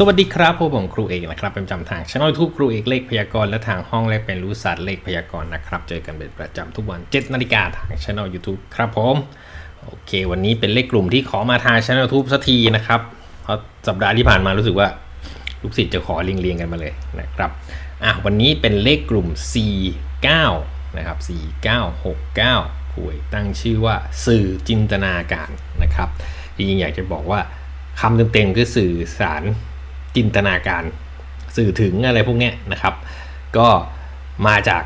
สวัสดีครับพวกผมครูเอกนะครับเป็นประจำทางช่องยูทูบครูเอกเลขพยากรณ์และทางห้องเลขเป็นรู้ศาสตร์เลขพยากรณ์นะครับเจอกันเป็นประจำทุกวัน7นาฬิกาทางช่อง YouTube ครับผมโอเค วันนี้เป็นเลขกลุ่มที่ขอมาทางช่อง YouTube สักทีนะครับเพราะสัปดาห์ที่ผ่านมารู้สึกว่าลูกศิษย์จะขอเรียงๆกันมาเลยนะครับอะวันนี้เป็นเลขกลุ่ม 49นะครับ4969ผู้เอกตั้งชื่อว่าสื่อจินตนาการนะครับจริงๆอยากจะบอกว่าคำเต็มๆคือสื่อสาร จินตนาการสื่อถึงอะไรพวกเนี้ยนะครับ ก็มาจาก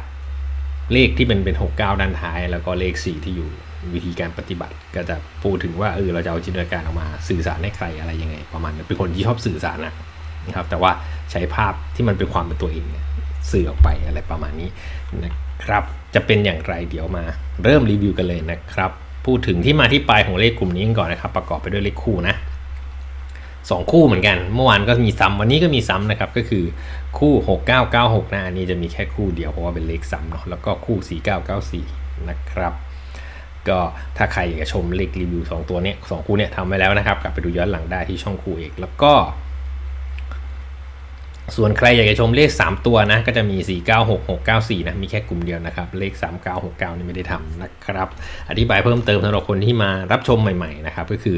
เลขที่เป็นเป็น 69 ด้านท้าย แล้วก็เลข 4 ที่อยู่วิธีการปฏิบัติ ก็จะพูดถึงว่าเออเราจะเอาจินตนาการออกมาสื่อสารให้ใครอะไรยังไง ประมาณนั้นเป็นคนที่ชอบสื่อสารนะนะครับ แต่ว่าใช้ภาพที่มันเป็นความเป็นตัวเองเนี่ยสื่อออกไปอะไรประมาณนี้นะครับ จะเป็นอย่างไรเดี๋ยวมา เริ่มรีวิวกันเลยนะครับ พูดถึงที่มาที่ไปของเลขกลุ่มนี้กันก่อนนะครับ ประกอบไปด้วยเลขคู่นะ สองคู่เหมือนกัน เมื่อวานก็มีซ้ำวันนี้ก็มีซ้ำนะครับ ก็คือคู่ 6996นะอันนี้จะมีแค่คู่เดียวเพราะว่าเป็นเลขซ้ำเนาะแล้วก็คู่ 4994 นะครับ ก็ถ้าใครอยากจะชมเลขรีวิว 2 ตัวเนี้ยสองคู่เนี้ยทำไว้แล้วนะครับ กลับไปดูย้อนหลังได้ที่ช่องครูเอกแล้วก็ ส่วนใครอยากจะชมเลข 3 ตัวนะ ก็จะมี 496694 นะ มีแค่กลุ่มเดียวนะครับ เลข 3969 นี่ไม่ได้ทำนะครับ อธิบายเพิ่มเติมสำหรับคนที่มารับชมใหม่ ๆ นะครับ ก็คือ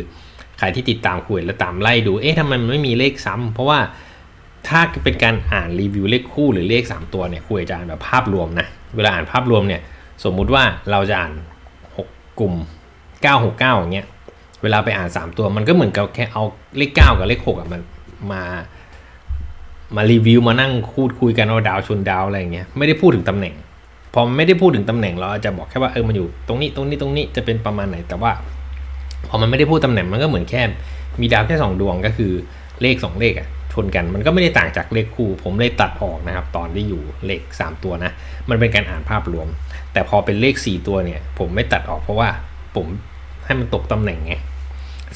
ใครที่ติดตามคุยแล้วตามไล่ดู เอ๊ะทำไมมันไม่มีเลขซ้ำเพราะว่าถ้าเป็นการอ่านรีวิวเลขคู่หรือเลข 3 ตัวเนี่ยคุยจะอ่านแบบภาพรวมนะ เวลาอ่านภาพรวมเนี่ย สมมุติว่าเราจะอ่าน 6 กลุ่ม 969 อย่างเงี้ย เวลาไปอ่าน 3 ตัวมันก็เหมือนกับแค่เอาเลข 9 กับเลข 6อะมันมามารีวิวมานั่งพูดคุยกันว่าดาวชนดาวอะไรอย่างเงี้ยไม่ได้พูดถึงตำแหน่ง พอไม่ได้พูดถึงตำแหน่งเราจะบอกแค่ว่าเออมันอยู่ตรงนี้ตรงนี้ตรงนี้จะเป็นประมาณไหนแต่ว่า พอมันไม่ได้พูดตำแหน่งมันก็เหมือนแค่ มีดาวแค่สองดวงก็คือเลขสองเลขอะชนกันมันก็ไม่ได้ต่างจากเลขคู่ ผมเลยตัดออกนะครับ ตอนที่อยู่เลข 3 ตัวนะ มันเป็นการอ่านภาพรวม แต่พอเป็นเลข 4 ตัวเนี่ย ผมไม่ตัดออกเพราะว่าผมให้มันตกตำแหน่งไง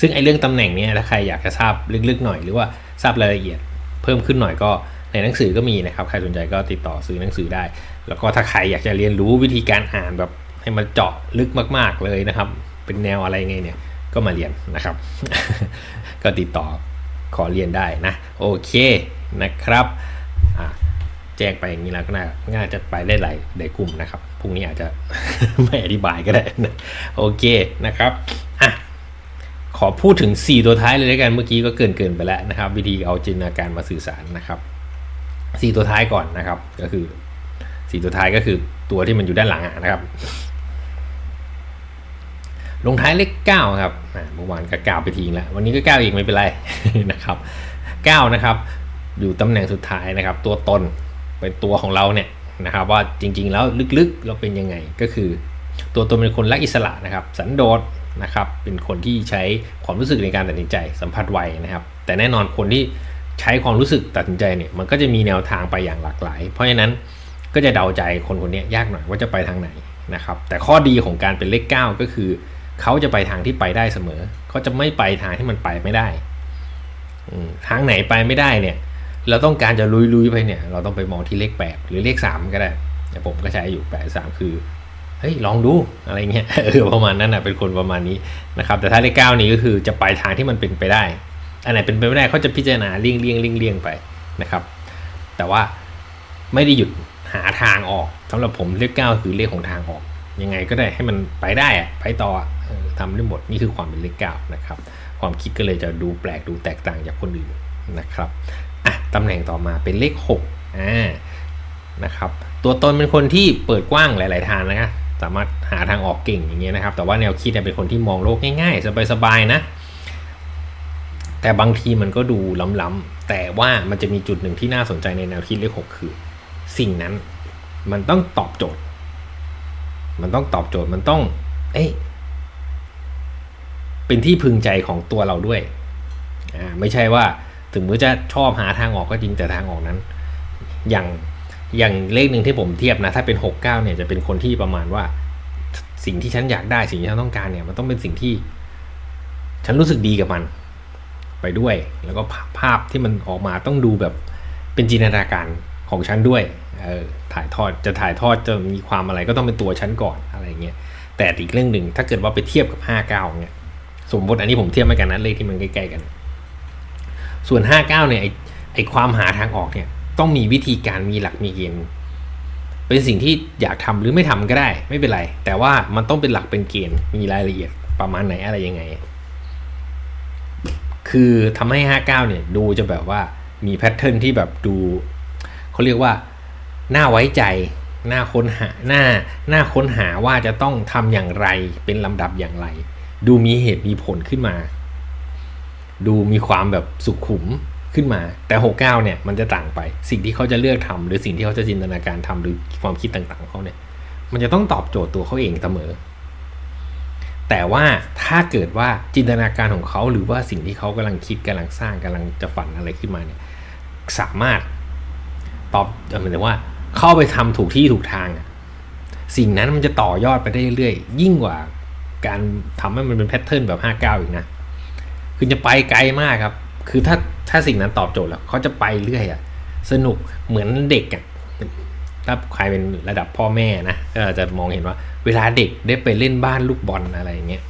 ซึ่งไอ้เรื่องตำแหน่งเนี่ยถ้าใครอยากจะทราบลึกๆหน่อยหรือว่าทราบรายละเอียดเพิ่มขึ้นหน่อยก็ในหนังสือก็มีนะครับ ใครสนใจก็ติดต่อซื้อหนังสือได้ แล้วก็ถ้าใครอยากจะเรียนรู้วิธีการอ่านแบบให้มันเจาะลึกมาก ๆเลยนะครับ เป็นแนวอะไรไงเนี่ย ก็มาเรียนนะครับ ก็ติดต่อขอเรียนได้นะ โอเคนะครับแจ้งไปอย่างนี้แล้วก็น่าน่าจะไปได้หลายหลายกลุ่มนะครับพรุ่งนี้อาจจะไม่อธิบายก็ได้นะโอเคนะครับอะขอพูดถึง 4 ตัวท้ายเลยแล้วยกันเมื่อกี้ก็เกินเกินไปแล้วนะครับ วิธีเอาจินตนาการมาสื่อสารนะครับ 4 ตัวท้ายก่อนนะครับก็คือ 4 ตัวท้ายก็คือตัวที่มันอยู่ด้านหลังนะครับ ลงท้ายเลข9ครับเมื่อวานก็9ไปทิ้งแล้ว วันนี้ก็9อีกไม่เป็นไรนะครับ9นะครับ อยู่ตำแหน่งสุดท้ายนะครับ ตัวตนเป็นตัวของเราเนี่ยนะครับ ว่าจริงๆแล้วลึกๆเราเป็นยังไงก็คือ ตัวตนเป็นคนรักอิสระนะครับ สันโดษนะครับ เป็นคนที่ใช้ความรู้สึกในการตัดสินใจสัมผัสไวนะครับ แต่แน่นอนคนที่ใช้ความรู้สึกตัดสินใจเนี่ยมันก็จะมีแนวทางไปอย่างหลากหลาย เพราะฉะนั้นก็จะเดาใจคนคนนี้ยากหน่อยว่าจะไปทางไหนนะครับ แต่ข้อดีของการเป็นเลข 9 ก็คือ เขาจะไปทางที่ไปได้เสมอ เขาจะไม่ไปทางที่มันไปไม่ได้ทางไหนไปไม่ได้เนี่ย เราต้องการจะลุยๆไปเนี่ย เราต้องไปมองที่เลขแปดหรือเลขสามก็ได้แต่ผมก็ใช้อยู่แปดสามคือเฮ้ยลองดูอะไรเงี้ยเออประมาณนั้นนะเป็นคนประมาณนี้นะครับ แต่ถ้าเลขเก้านี้ก็คือจะไปทางที่มันเป็นไปได้ อันไหนเป็นไปไม่ได้เขาจะพิจารณาเลี่ยงเลี่ยงเลี่ยงเลี่ยงไปนะครับ แต่ว่าไม่ได้หยุดหาทางออกสำหรับผมเลขเก้าคือเลขของทางออก ยังไงก็ได้ให้มันไปได้อะไปต่อ ทำได้หมดนี่คือความเป็นเลขเก้านะครับ ความคิดก็เลยจะดูแปลกดูแตกต่างจากคนอื่นนะครับอะตำแหน่งต่อมาเป็นเลข6อ่านะครับตัวตนเป็นคนที่เปิดกว้างหลาย ๆ ทางนะครับสามารถหาทางออกเก่งอย่างเงี้ยนะครับ แต่ว่าแนวคิดเป็นคนที่มองโลกง่าย ๆ สบาย ๆ นะ แต่บางทีมันก็ดูล้ำๆแต่ว่ามันจะมีจุดหนึ่งที่น่าสนใจในแนวคิดเลข6คือ สิ่งนั้นมันต้องตอบโจทย์ มันต้องตอบโจทย์มันต้อง เอ๊ะ เป็นที่พึงใจของตัวเราด้วยอ่าไม่ใช่ว่าถึงมือจะชอบหาทางออกก็จริงแต่ทางออกนั้น อย่างอย่างเลขหนึ่งที่ผมเทียบนะถ้าเป็น 69เนี่ยจะเป็นคนที่ประมาณว่า สิ่งที่ฉันอยากได้สิ่งที่ฉันต้องการเนี่ยมันต้องเป็นสิ่งที่ ฉันรู้สึกดีกับมัน ไปด้วย แล้วก็ภาพที่มันออกมาต้องดูแบบเป็นจินตนาการของฉันด้วยเออถ่ายทอดจะถ่ายทอดจะมีความอะไรก็ต้องเป็นตัวฉันก่อนอะไรเงี้ยแต่อีกเรื่องหนึ่งถ้าเกิดว่าไปเทียบกับ 59เนี่ย สมมติอันนี้ผมเทียบม่กันนะเลขที่มันใกล้ๆกัน ส่วน 59 เนี่ยไอความหาทางออกเนี่ยต้องมีวิธีการมีหลักมีเกณฑ์เป็นสิ่งที่อยากทำหรือไม่ทำก็ได้ไม่เป็นไร แต่ว่ามันต้องเป็นหลักเป็นเกณฑ์มีรายละเอียดประมาณไหนอะไรยังไง คือทำให้ 59 เนี่ยดูจะแบบว่ามีแพทเทิร์นที่แบบดูเขาเรียกว่าน่าไว้ใจน่าค้นหาน่าน่าค้นหาว่าจะต้องทำอย่างไรเป็นลำดับอย่างไร ดูมีเหตุมีผลขึ้นมา ดูมีความแบบสุขุมขึ้นมา แต่ 69 เนี่ยมันจะต่างไป สิ่งที่เขาจะเลือกทำหรือสิ่งที่เขาจะจินตนาการทำหรือความคิดต่างๆของเขาเนี่ย มันจะต้องตอบโจทย์ตัวเขาเองเสมอ แต่ว่าถ้าเกิดว่าจินตนาการของเขาหรือว่าสิ่งที่เขากำลังคิดกำลังสร้างกำลังจะฝันอะไรขึ้นมาเนี่ยสามารถตอบหมายถึงว่าเข้าไปทำถูกที่ถูกทาง สิ่งนั้นมันจะต่อยอดไปได้เรื่อยๆยิ่งกว่า การทำให้มันเป็นแพทเทิร์นแบบ59อีกนะ คือจะไปไกลมากครับ คือถ้าถ้าสิ่งนั้นตอบโจทย์แล้วเขาจะไปเรื่อยอะสนุกเหมือนเด็กอะถ้าใครเป็นระดับพ่อแม่นะก็จะมองเห็นว่า เวลาเด็กได้ไปเล่นบ้านลูกบอลอะไรอย่างเงี้ย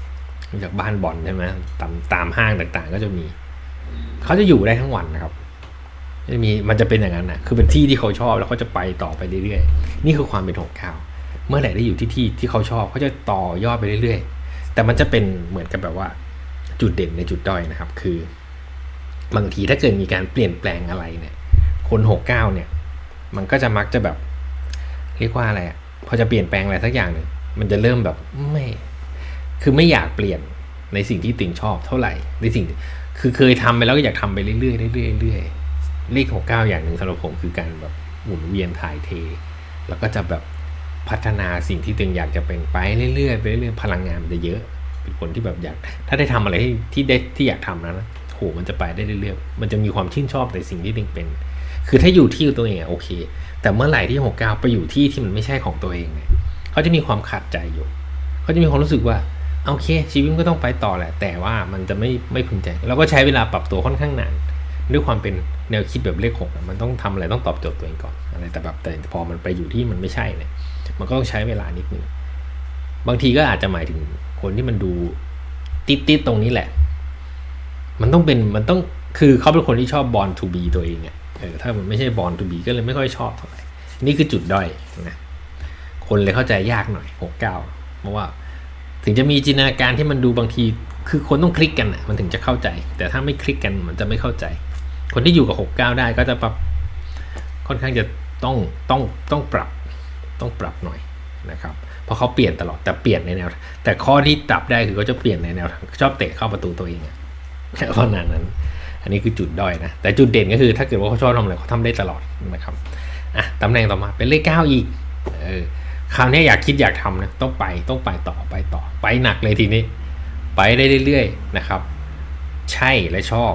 จากบ้านบอลใช่ไหมตามตามห้างต่างๆ ก็จะมี เขาจะอยู่ได้ทั้งวันนะครับจะมีมันจะเป็นอย่างนั้นนะคือเป็นที่ที่เขาชอบแล้วเขาจะไปต่อไปเรื่อยๆ นี่คือความเป็นของเขาเมื่อไหร่ได้อยู่ที่ที่ที่เขาชอบเขาจะต่อยอดไปเรื่อยๆ แต่มันจะเป็นเหมือนกับแบบว่า จุดเด่นในจุดด้อยนะครับ คือบางทีถ้าเกิดมีการเปลี่ยนแปลงอะไรเนี่ย คนหกเก้าเนี่ย มันก็จะมักจะแบบ เรียกว่าอะไรอะพอจะเปลี่ยนแปลงอะไรสักอย่างหนึ่งมันจะเริ่มแบบไม่ คือไม่อยากเปลี่ยนในสิ่งที่ติ่งชอบเท่าไหร่ในสิ่ง คือเคยทำไปแล้วก็อยากทำไปเรื่อยๆเรื่อยๆเรื่อยๆเลขหกเก้าอย่างหนึ่งสำหรับผมคือการแบบหมุนเวียนถ่ายเท แล้วก็จะแบบ พัฒนาสิ่งที่ตัวเองอยากจะเป็นไปเรื่อยๆไปเรื่อยๆพลังงานมันจะเยอะ เป็นคนที่แบบอยาก ถ้าได้ทำอะไรที่ที่ได้ที่อยากทำนะโหมันจะไปได้เรื่อยๆ มันจะมีความชื่นชอบในสิ่งที่ตัวเองเป็น คือถ้าอยู่ที่ตัวเองอะโอเค แต่เมื่อไหร่ที่หกเก้าไปอยู่ที่ที่มันไม่ใช่ของตัวเองเนี่ยเขาจะมีความขัดใจอยู่ เขาจะมีความรู้สึกว่าโอเค ชีวิตก็ต้องไปต่อแหละ แต่ว่ามันจะไม่ไม่พึงใจแล้วก็ใช้เวลาปรับตัวค่อนข้างนานด้วยความเป็นแนวคิดแบบเลขหกมันต้องทำอะไรต้องตอบโจทย์ตัวเองก่อนอะไรแต่แบบแต่พอมันไปอยู่ที่มันไม่ใช่เนี่ย มันก็ต้องใช้เวลานิดนึงบางทีก็อาจจะหมายถึงคนที่มันดูติดติดๆตรงนี้แหละ มันต้องเป็นมันต้องคือเขาเป็นคนที่ชอบบอลทูบีตัวเองอะเออถ้ามันไม่ใช่บอลทูบีก็เลยไม่ค่อยชอบเท่าไหร่นี่คือจุดด้อยนะคนเลยเข้าใจยากหน่อยหกเก้าเพราะว่า ถึงจะมีจินตนาการที่มันดูบางทีคือคนต้องคลิกกันอะมันถึงจะเข้าใจ แต่ถ้าไม่คลิกกันมันจะไม่เข้าใจ คนที่อยู่กับหกเก้าได้ก็จะปรับค่อนข้างจะต้องต้องต้องปรับ ต้องปรับหน่อยนะครับเพราะเขาเปลี่ยนตลอดแต่เปลี่ยนในแนว แต่ข้อที่ปรับได้คือเขาจะเปลี่ยนในแนวชอบเตะเข้าประตูตัวเองอะเพราะนั้นนั้น อันนี้คือจุดด้อยนะแต่จุดเด่นก็คือถ้าเกิดว่าเขาชอบทำอะไรเขาทำได้ตลอดนะครับอะตำแหน่งต่อมาเป็นเลขเก้าอีกเออคราวนี้อยากคิดอยากทำนะต้องไปต้องไปต่อไปต่อ ไปหนักเลยทีนี้ ไปได้เรื่อยๆนะครับ ใช่และชอบ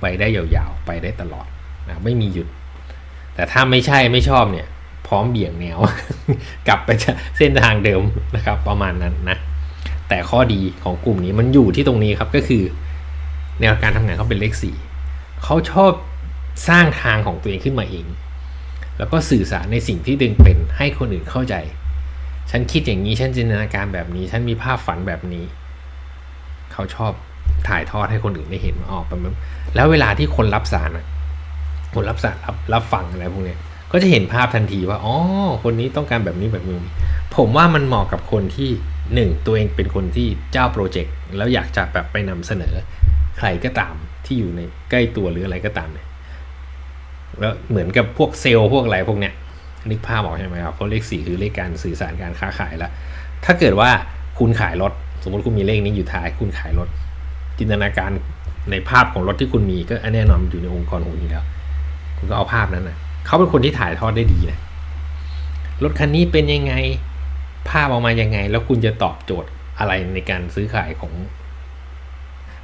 ไปได้ยาวๆ ไปได้ตลอดนะไม่มีหยุด แต่ถ้าไม่ใช่ไม่ชอบเนี่ย ร้อมเบี่ยงแนว กลับไปเส้นทางเดิมนะครับ ประมาณนั้นนะ แต่ข้อดีของกลุ่มนี้มันอยู่ที่ตรงนี้ครับก็คือแนวการทำงานเขาเป็นเลขสี่เขาชอบสร้างทางของตัวเองขึ้นมาเอง แล้วก็สื่อสารในสิ่งที่ตัวเองเป็นให้คนอื่นเข้าใจ ฉันคิดอย่างนี้ ฉันจินตนาการแบบนี้ ฉันมีภาพฝันแบบนี้ เขาชอบถ่ายทอดให้คนอื่นได้เห็นออกไปมันแล้วเวลาที่คนรับสารคนรับสารรับรับฟังอะไรพวกเนี้ย ก็จะเห็นภาพทันทีว่าอ๋อคนนี้ต้องการแบบนี้แบบนี้ผมว่ามันเหมาะกับคนที่หนึ่งตัวเองเป็นคนที่เจ้าโปรเจกต์แล้วอยากจะแบบไปนำเสนอ ใครก็ตามที่อยู่ในใกล้ตัวหรืออะไรก็ตามเนี่ยแล้วเหมือนกับพวกเซลล์พวกอะไรพวกเนี้ยนึกภาพออกใช่ไหมครับเพราะเลขสี่คือเลขการสื่อสารการค้าขายแล้วถ้าเกิดว่าคุณขายรถ สมมติคุณมีเลขนี้อยู่ท้าย คุณขายรถ จินตนาการในภาพของรถที่คุณมีก็แน่นอนมันอยู่ในองค์กรของคุณอยู่แล้ว คุณก็เอาภาพนั้นนะ เขาเป็นคนที่ถ่ายทอดได้ดีนะรถคันนี้เป็นยังไงภาพออกมายังไง แล้วคุณจะตอบโจทย์อะไรในการซื้อขายของ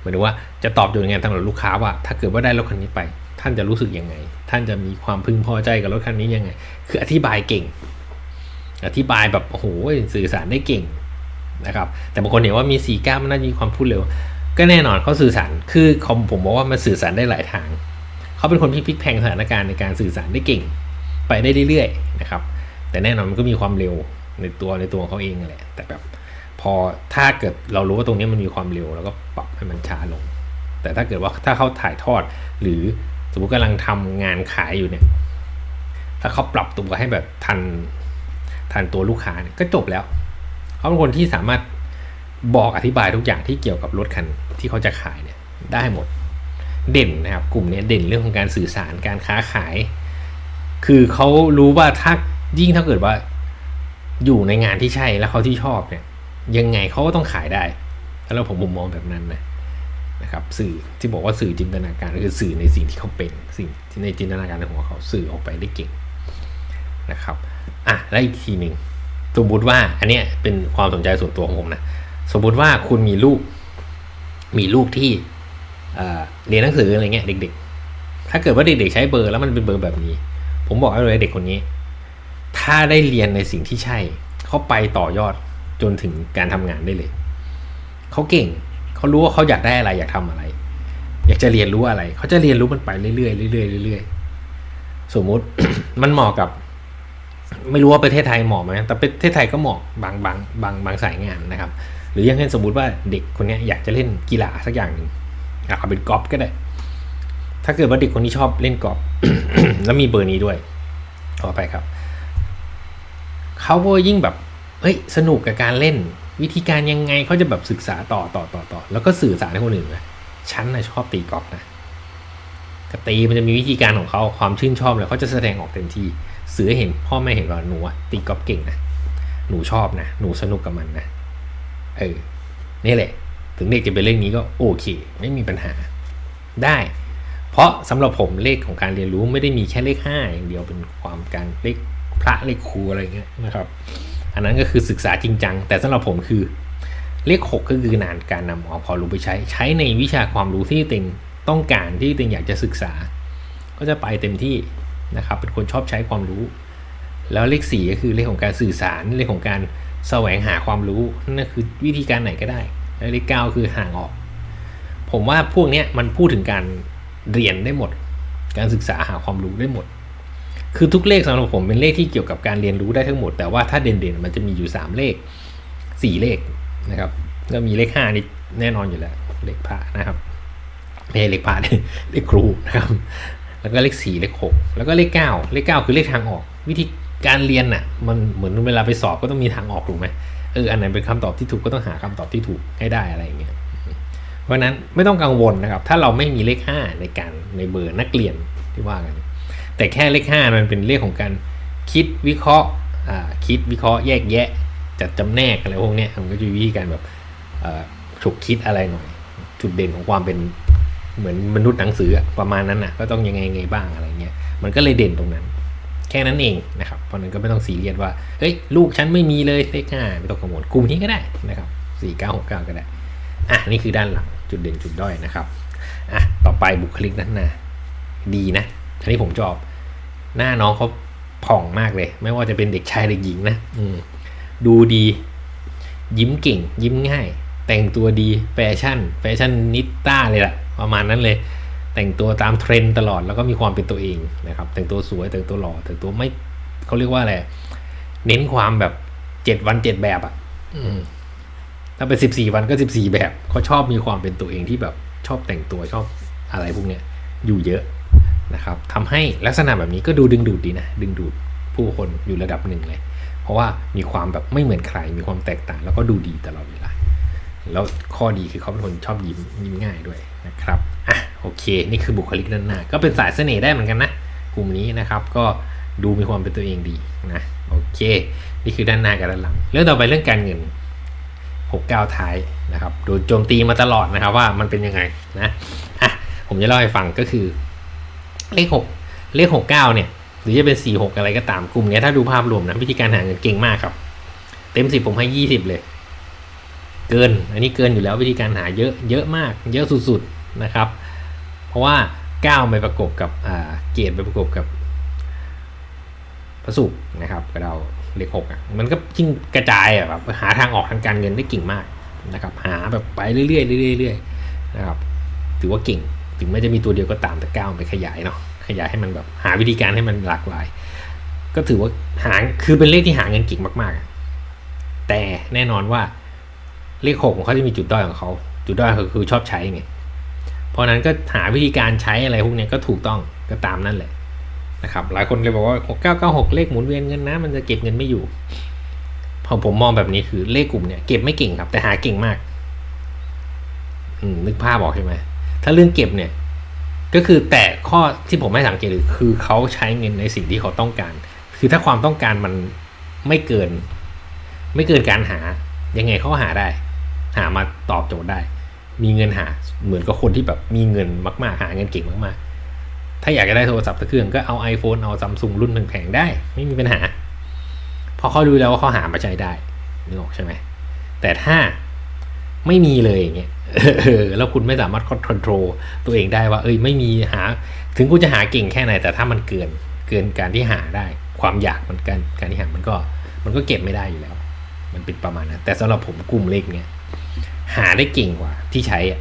หมายถึงว่าจะตอบโจทย์ยังไงสำหรับลูกค้าว่า ถ้าเกิดว่าได้รถคันนี้ไป ท่านจะรู้สึกยังไง ท่านจะมีความพึงพอใจกับรถคันนี้ยังไง คืออธิบายเก่ง อธิบายแบบโอ้โหสื่อสารได้เก่งนะครับ แต่บางคนเห็นว่ามีสี่ก้ามันน่าจะมีความพูดเร็ว ก็แน่นอนเขาสื่อสารคือผมผมบอกว่ามันสื่อสารได้หลายทาง เขาเป็นคนที่พลิกแพงสถานการณ์ในการสื่อสารได้เก่ง ไปได้เรื่อยๆนะครับ แต่แน่นอนมันก็มีความเร็วในตัวในตัวเขาเองแหละ แต่แบบพอถ้าเกิดเรารู้ว่าตรงนี้มันมีความเร็ว แล้วก็ปรับให้มันช้าลง แต่ถ้าเกิดว่าถ้าเขาถ่ายทอด หรือสมมติกำลังทำงานขายอยู่เนี่ย ถ้าเขาปรับตัวให้แบบทันทันตัวลูกค้าเนี่ยก็จบแล้ว เขาเป็นคนที่สามารถบอกอธิบายทุกอย่างที่เกี่ยวกับรถคันที่เขาจะขายเนี่ยได้หมด เด่นนะครับ กลุ่มนี้เด่นเรื่องของการสื่อสารการค้าขาย คือเขารู้ว่าถ้ายิ่งถ้าเกิดว่า อยู่ในงานที่ใช่แล้วเขาที่ชอบเนี่ย ยังไงเขาก็ต้องขายได้แล้วผมผมมองแบบนั้นนะนะครับ สื่อที่บอกว่าสื่อจินตนาการก็คือสื่อในสิ่งที่เขาเป็นสิ่งที่ในจินตนาการในหัวเขาสื่อออกไปได้เก่งนะครับอะแล้วอีกทีหนึ่งสมมติว่าอันเนี้ยเป็นความสนใจส่วนตัวของผมนะสมมติว่าคุณมีลูก มีลูกที่ เรียนหนังสืออะไรเงี้ยเด็ก ๆ ถ้าเกิดว่าเด็กๆใช้เบอร์แล้วมันเป็นเบอร์แบบนี้ ผมบอกเลยเด็กคนนี้ ถ้าได้เรียนในสิ่งที่ใช่ เขาไปต่อยอดจนถึงการทำงานได้เลย เขาเก่ง เขารู้ว่าเขาอยากได้อะไร อยากทำอะไร อยากจะเรียนรู้อะไร เขาจะเรียนรู้มันไปเรื่อยๆเรื่อยๆเรื่อยๆ สมมุติมันเหมาะกับ ไม่รู้ว่าประเทศไทยเหมาะไหมแต่ประเทศไทยก็เหมาะบางบางบางบางสายงานนะครับ หรือย่างเช่นสมมุติว่าเด็กคนนี้อยากจะเล่นกีฬาสักอย่างหนึ่ง เอาเป็นกอล์ฟก็ได้ ถ้าเกิดว่าเด็กคนนี้ชอบเล่นกอล์ฟแล้วมีเบอร์นี้ด้วยขอไปครับเขาก็ยิ่งแบบเฮ้ยสนุกกับการเล่น วิธีการยังไงเขาจะแบบศึกษาต่อต่อต่อต่อแล้วก็สื่อสารให้คนอื่นเลยฉันนะชอบตีกอล์ฟนะกตีมันจะมีวิธีการของเขาความชื่นชอบเลยเขาจะแสดงออกเต็มที่สื่อให้เห็นพ่อแม่เห็นว่าหนูตีกอล์ฟเก่งนะหนูชอบนะหนูสนุกกับมันนะเออนี่แหละ ถึงเด็กจะเป็นเรื่องนี้ก็โอเค ไม่มีปัญหาได้ เพราะสำหรับผมเลขของการเรียนรู้ไม่ได้มีแค่เลขห้าอย่างเดียวเป็นความการเลขพระเลขครูอะไรเงี้ยนะครับ อันนั้นก็คือศึกษาจริงจัง แต่สำหรับผมคือเลขหกก็คือนานการนำเอาความรู้ไปใช้ ใช้ในวิชาความรู้ที่ต็งต้องการที่ต็งอยากจะศึกษา ก็จะไปเต็มที่นะครับ เป็นคนชอบใช้ความรู้ แล้วเลขสี่ก็คือเลขของการสื่อสารเลขของการแสวงหาความรู้นั่นคือวิธีการไหนก็ได้ แล้วเลขเก้าคือห่างออก ผมว่าพวกนี้มันพูดถึงการเรียนได้หมด การศึกษาหาความรู้ได้หมด คือทุกเลขสำหรับผมเป็นเลขที่เกี่ยวกับการเรียนรู้ได้ทั้งหมด แต่ว่าถ้าเด่นๆมันจะมีอยู่ 3 เลข 4 เลขนะครับ ก็มีเลข5นี่แน่นอนอยู่แล้ว เลขพระนะครับไม่ใช่เลขพระเลขครูนะครับแล้วก็เลข4เลข6แล้วก็เลข9เลข9คือเลขทางออก วิธีการเรียนน่ะมันเหมือนเวลาไปสอบก็ต้องมีทางออกถูกไหม อออันไหนเป็นคำตอบที่ถูกก็ต้องหาคำตอบที่ถูกให้ได้อะไรอย่างเงี้ยเพราะนั้นไม่ต้องกังวลนะครับ ถ้าเราไม่มีเลข 5 ในการในเบอร์นักเรียนที่ว่ากัน แต่แค่เลข 5 มันเป็นเลขของการคิดวิเคราะห์อ่าคิดวิเคราะห์แยกแยะจัดจำแนกอะไรพวกเนี้ยมันก็จะวิธีการแบบฉุกคิดอะไรหน่อย จุดเด่นของความเป็นเหมือนมนุษย์หนังสืออะประมาณนั้นอะก็ต้องยังไงไงบ้างอะไรเงี้ยมันก็เลยเด่นตรงนั้น แค่นั้นเองนะครับเพราะนั้นก็ไม่ต้องซีเรียสว่าเฮ้ยลูกฉันไม่มีเลยเลขห้าไม่ต้องกังวลกลุ่มนี้ก็ได้นะครับสี่เก้าหกเก้าก็ได้อะนี่คือด้านหลังจุดเด่นจุดด้อยนะครับอะต่อไปบุคลิกด้นน้าดีนะอันนี้ผมชอบหน้าน้องเขาผ่องมากเลย ไม่ว่าจะเป็นเด็กชายเด็กหญิงนะอืมดูดี ยิ้มเก่ง ยิ้มง่าย แต่งตัวดีแฟชั่น แฟชั่นนิต้าเลยแหละประมาณนั้นเลย แต่งตัวตามเทรนด์ตลอดแล้วก็มีความเป็นตัวเองนะครับ แต่งตัวสวยแต่งตัวหล่อแต่งตัวไม่เขาเรียกว่าอะไรเน้นความแบบเจ็ดวันเจ็ดแบบอะอืมถ้าเป็นสิบสี่วันก็สิบสี่แบบเขาชอบมีความเป็นตัวเองที่แบบชอบแต่งตัวชอบอะไรพวกเนี้ยอยู่เยอะนะครับทำให้ลักษณะแบบนี้ก็ดูดึงดูดดีนะดึงดูดผู้คนอยู่ระดับหนึ่งเลย เพราะว่ามีความแบบไม่เหมือนใครมีความแตกต่าง แล้วก็ดูดีตลอดเวลาแล้วข้อดีคือเขาเป็นคนชอบยิ้มยิ้มง่ายด้วยนะครับอะโอเค นี่คือบุคลิกด้านหน้า ก็เป็นสายเสน่ห์ได้เหมือนกันนะ กลุ่มนี้นะครับ ก็ดูมีความเป็นตัวเองดีนะ โอเค นี่คือด้านหน้ากับด้านหลัง เรื่องต่อไปเรื่องการเงิน6 9ท้ายนะครับ โดนโจมตีมาตลอดนะครับว่ามันเป็นยังไงนะ อะ ผมจะเล่าให้ฟังก็คือ เลข 6 เลข 6 9 เนี่ย หรือจะเป็น 4 6 อะไรก็ตามกลุ่มนี้ถ้าดูภาพรวมนะวิธีการหาเงินเก่งมากครับ เต็ม 10 ผมให้ 20 เลย เกิน อันนี้เกินอยู่แล้ววิธีการหาเยอะ เยอะมาก เยอะสุดๆนะครับ ราะว่า9ไปประกบกับอ่าเกรดไปประกบกับพระศุกนะครับกระดาเลขหกอะมันก็ยิ่งกระจายอะแบบหาทางออกทางการเงินได้เก่งมากนะครับ หาแบบไปเรื่อยๆเรื่อยๆนะครับ ถือว่าเก่งถึงแม้จะมีตัวเดียวก็ตามแต่ก้าวไปขยายเนาะขยายให้มันแบบหาวิธีการให้มันหลากหลาย ก็ถือว่าหาคือเป็นเลขที่หาเงินเก่งมากๆ แต่แน่นอนว่าเลขหกของเขาจะมีจุดด้อยของเขา จุดด้อยก็คือชอบใช้ไง ราะนั้นก็หาวิธีการใช้อะไรพวกนี้ก็ถูกต้องก็ตามนั่นแหละนะครับหลายคนเลยบอกว่า 6996 เลขหมุนเวียนเงินนะ มันจะเก็บเงินไม่อยู่ พอผมมองแบบนี้คือเลขกลุ่มเนี่ยเก็บไม่เก่งครับ แต่หาเก่งมากนึกภาพบอกใช่ไหมถ้าเรื่องเก็บเนี่ย ก็คือแต่ข้อที่ผมไม่สังเกตคือเขาใช้เงินในสิ่งที่เขาต้องการ คือถ้าความต้องการมันไม่เกิน ไม่เกินการหายังไงเขาหาได้ หามาตอบโจทย์ได้ มีเงินหา เหมือนกับคนที่แบบมีเงินมาก ๆ หาเงินเก่งมากๆ ถ้าอยากจะได้โทรศัพท์สักเครื่องก็เอา iPhone เอาซัมซุงรุ่นแพงๆได้ ไม่มีปัญหาพราะเขาดูแล้วว่าเขาหามาใช้ได้นึกออกใช่ไหมแต่ถ้าไม่มีเลยอย่างเงี้ยแล้วคุณไม่สามารถคอนโทรลตัวเองได้ว่า เอ้ยไม่มีหา ถึงคุณจะหาเก่งแค่ไหน แต่ถ้ามันเกินเกินการที่หาได้ ความอยากมันการการที่หามันก็ มันก็เก็บไม่ได้อยู่แล้ว มันเป็นประมาณนั้นแต่สำหรับผมกลุ่มเล็กเนี่ย หาได้เก่งกว่า ที่ใช้อะ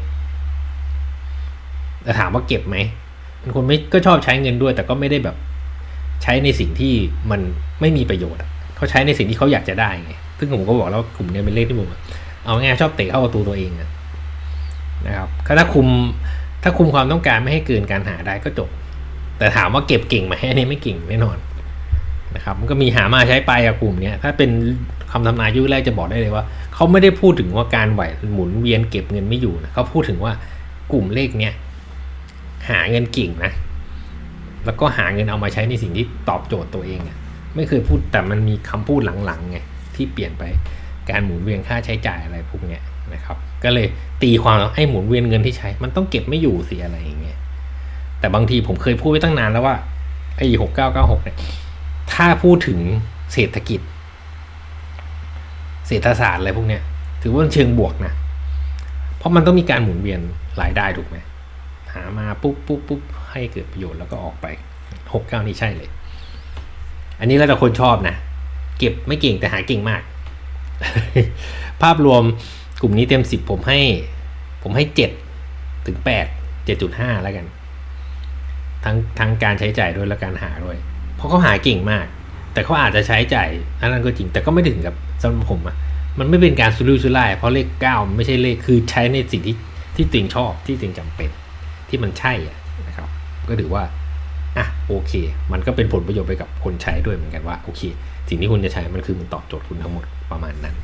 แต่ถามว่าเก็บไหมบางคนไม่ก็ชอบใช้เงินด้วย แต่ก็ไม่ได้แบบใช้ในสิ่งที่มันไม่มีประโยชน์เขาใช้ในสิ่งที่เขาอยากจะได้ไงซึ่งผมก็บอกแล้วกลุ่มนี้เป็นเลขที่ผมเอาง่ายชอบเตะเข้าประตูตัวเองนะครับถ้าคุมถ้าคุมความต้องการไม่ให้เกินการหาได้ก็จบ แต่ถามว่าเก็บเก่งไหมอันนี้ไม่เก่งแน่นอนนะครับ มันก็มีหามาใช้ไปอะกลุ่มเนี้ยถ้าเป็นคำทำนายยุคแรกจะบอกได้เลยว่า เขาไม่ได้พูดถึงว่าการไหวหมุนเวียนเก็บเงินไม่อยู่นะเขาพูดถึงว่ากลุ่มเลขเนี้ยหาเงินเก่งนะ แล้วก็หาเงินเอามาใช้ในสิ่งที่ตอบโจทย์ตัวเองอะไม่เคยพูดแต่มันมีคำพูดหลังๆไงที่เปลี่ยนไปการหมุนเวียนค่าใช้จ่ายอะไรพวกเนี้ยนะครับก็เลยตีความว่าไอ้หมุนเวียนเงินที่ใช้ มันต้องเก็บไม่อยู่สิอะไรอย่างเงี้ยแต่บางทีผมเคยพูดไว้ตั้งนานแล้วว่าไอ้หกเก้าเก้าหกเนี่ยถ้าพูดถึงเศรษฐกิจ เศรษฐศาสตร์อะไรพวกเนี้ยถือว่าเชิงบวกนะ เพราะมันต้องมีการหมุนเวียนรายได้ถูกไหมหามาปุ๊บปุ๊บปุ๊บให้เกิดประโยชน์แล้วก็ออกไปหกเก้านี่ใช่เลย อันนี้แล้วแต่คนชอบนะ เก็บไม่เก่งแต่หาเก่งมาก ภาพรวมกลุ่มนี้เต็มสิบผมให้ ผมให้เจ็ดถึงแปดเจ็ดจุดห้าแล้วกัน ทั้งทั้งการใช้จ่ายด้วยและการหาด้วย เพราะเขาหาเก่งมาก แต่เขาอาจจะใช้จ่ายอันนั้นก็จริงแต่ก็ไม่ถึงกับสำหรับผมอะมันไม่เป็นการสุรุ่ยสุร่ายเพราะเลขเก้าไม่ใช่เลขคือใช้ในสิ่งที่ที่ติงชอบที่ติงจำเป็น ที่มันใช่อะนะครับ ก็ถือว่าอะโอเค มันก็เป็นผลประโยชน์ไปกับคนใช้ด้วยเหมือนกันว่าโอเค สิ่งที่คุณจะใช้มันคือมันตอบโจทย์คุณทั้งหมดประมาณนั้น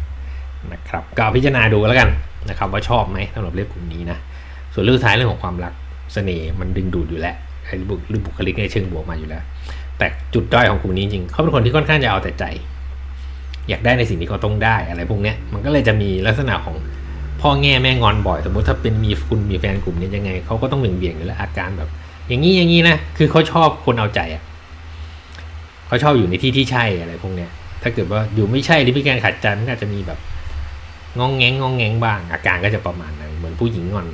นะครับก็พิจารณาดูแล้วกันนะครับ ว่าชอบไหมสำหรับเลขกลุ่มนี้นะส่วนเรื่องสุดท้ายเรื่องของความรักเสน่ห์มันดึงดูดอยู่แล้วไอ้บุคลิกบุคลิกในเชิงบวกมาอยู่แล้ว แต่จุดด้อยของกลุ่มนี้จริงเขาเป็นคนที่ค่อนข้างจะเอาแต่ใจ อยากได้ในสิ่งที่เขาต้องได้อะไรพวกเนี้ยมันก็เลยจะมีลักษณะของพ่อแง่แม่งอนบ่อย สมมติถ้าเป็นมีคุณมีแฟนกลุ่มนี้ยังไงเขาก็ต้องเบี่ยงเบี่ยงอยู่แล้วอาการแบบ อย่างนี้อย่างนี้นะคือเขาชอบคนเอาใจอะเขาชอบอยู่ในที่ที่ใช่อะไรพวกเนี้ยถ้าเกิดว่าอยู่ไม่ใช่หรือมีการขัดใจมันก็อาจจะมีแบบงองแงงงองแงงบ้าง อาการก็จะประมาณนั้นเหมือนผู้หญิงงอน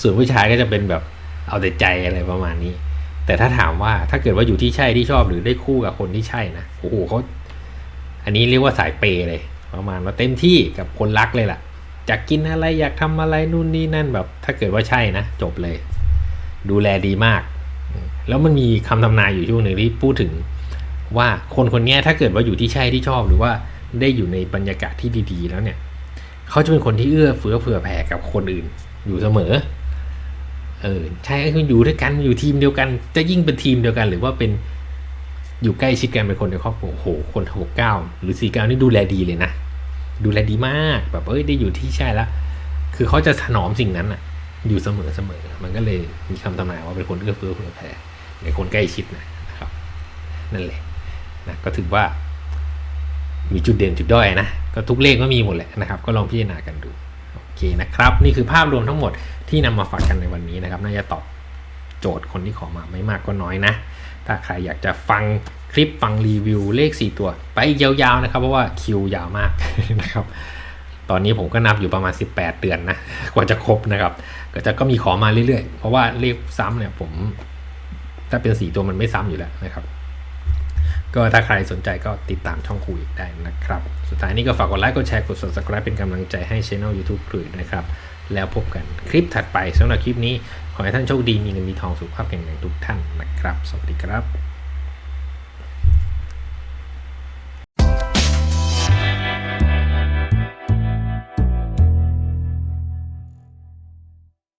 ส่วนผู้ชายก็จะเป็นแบบเอาแต่ใจอะไรประมาณนี้ แต่ถ้าถามว่าถ้าเกิดว่าอยู่ที่ใช่ที่ชอบหรือได้คู่กับคนที่ใช่นะโอ้โหเขาอันนี้เรียกว่าสายเปย์เลย ประมาณว่าเต็มที่กับคนรักเลยล่ะอยากกินอะไรอยากทำอะไรนู่นนี่นั่นแบบ ถ้าเกิดว่าใช่นะจบเลย ดูแลดีมาก แล้วมันมีคำทำนายอยู่ช่วงหนึ่งที่พูดถึงว่าคนคนนี้ถ้าเกิดว่าอยู่ที่ใช่ที่ชอบหรือว่าได้อยู่ในบรรยากาศที่ดีๆ แล้วเนี่ย เขาจะเป็นคนที่เอื้อเฟื้อเผื่อแผ่กับคนอื่น อยู่เสมอ เออใช่คืออยู่ด้วยกันอยู่ทีมเดียวกัน จะยิ่งเป็นทีมเดียวกัน หรือว่าเป็นอยู่ใกล้ชิดกันเป็นคนในครอบครัวโอ้โหคนหกเก้าหรือสี่เก้านี่ดูแลดีเลยนะดูแลดีมากแบบเอ้ยได้อยู่ที่ใช่แล้วคือเขาจะถนอมสิ่งนั้นอะอยู่เสมอเสมอมันก็เลยมีคำทำนายว่าเป็นคนเอื้อเฟื้อเผื่อแผ่ในคนใกล้ชิดนะครับนั่นแหละนะก็ถือว่า มีจุดเด่นจุดด้อยนะก็ทุกเลขก็มีหมดแหละนะครับ ก็ลองพิจารณากันดูโอเคนะครับ นี่คือภาพรวมทั้งหมด ที่นำมาฝากกันในวันนี้นะครับ น่าจะตอบโจทย์คนที่ขอมาไม่มากก็น้อยนะ ถ้าใครอยากจะฟังคลิปฟังรีวิวเลข 4 ตัว ไปยาวๆนะครับ เพราะว่าคิวยาวมากนะครับ ตอนนี้ผมก็นับอยู่ประมาณ 18 เดือนนะ กว่าจะครบนะครับ ก็จะก็มีขอมาเรื่อยๆ เพราะว่าเลขซ้ำเนี่ยผม ถ้าเป็นสีตัวมันไม่ซ้ำอยู่แล้วนะครับ ก็ถ้าใครสนใจก็ติดตามช่องคุยได้นะครับ สุดท้ายนี้ก็ฝากกดไลค์ กดแชร์ กด subscribe เป็นกำลังใจให้ช่อง YouTube คุยนะครับ แล้วพบกันคลิปถัดไปสำหรับคลิปนี้ ขอให้ท่านโชคดีมีเงินมีทองสุขภาพแข็งแรงทุกท่านนะครับ สวัสดีครับ